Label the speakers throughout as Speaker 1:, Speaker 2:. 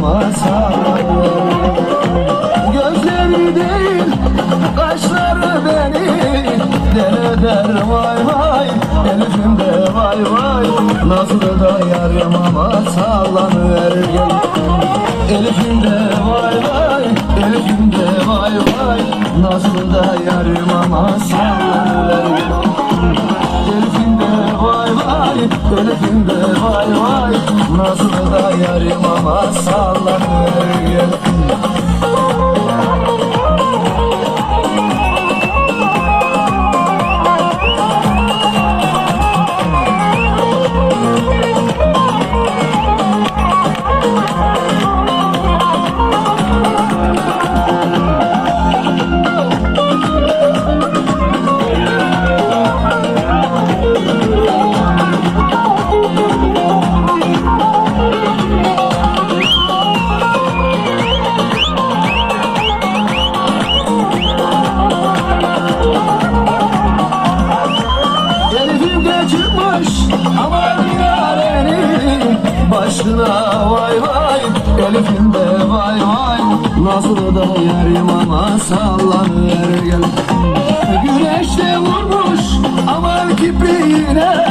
Speaker 1: olmasa Gözleri değil kaşları beni. Del vay vay Elifimde vay vay. Nasıl da yarim ama sallanıver gel Elifimde vay vay Elifimde vay vay. Nasıl da yarim ama sallanıver vay Elif'im de vay vay Nasıl da yarım ama sallanıver başına vay vay. Elif'im de vay vay. Nasıl da yarim ama sallanır. Gel. Güneşte vurmuş aman kipriğine.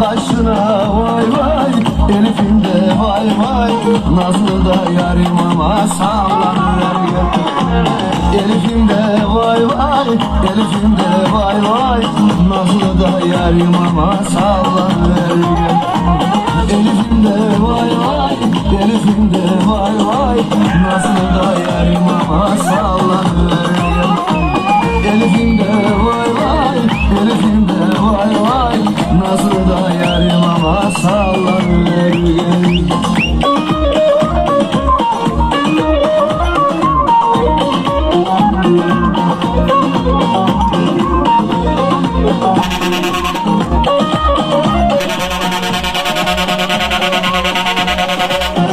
Speaker 1: Kaşına vay vay. Elif'im de vay vay. Nasıl da yarim ama sallanır. Gel. Elif'im de vay vay. Elif'im de vay vay. Nasıl da yarim ama sallanır. Gel yüzünde vay vay Nasıl da yarımama sallanırım Elifimde vay vay, elifimde vay vay Nasıl da yarımama sallanırım Thank you.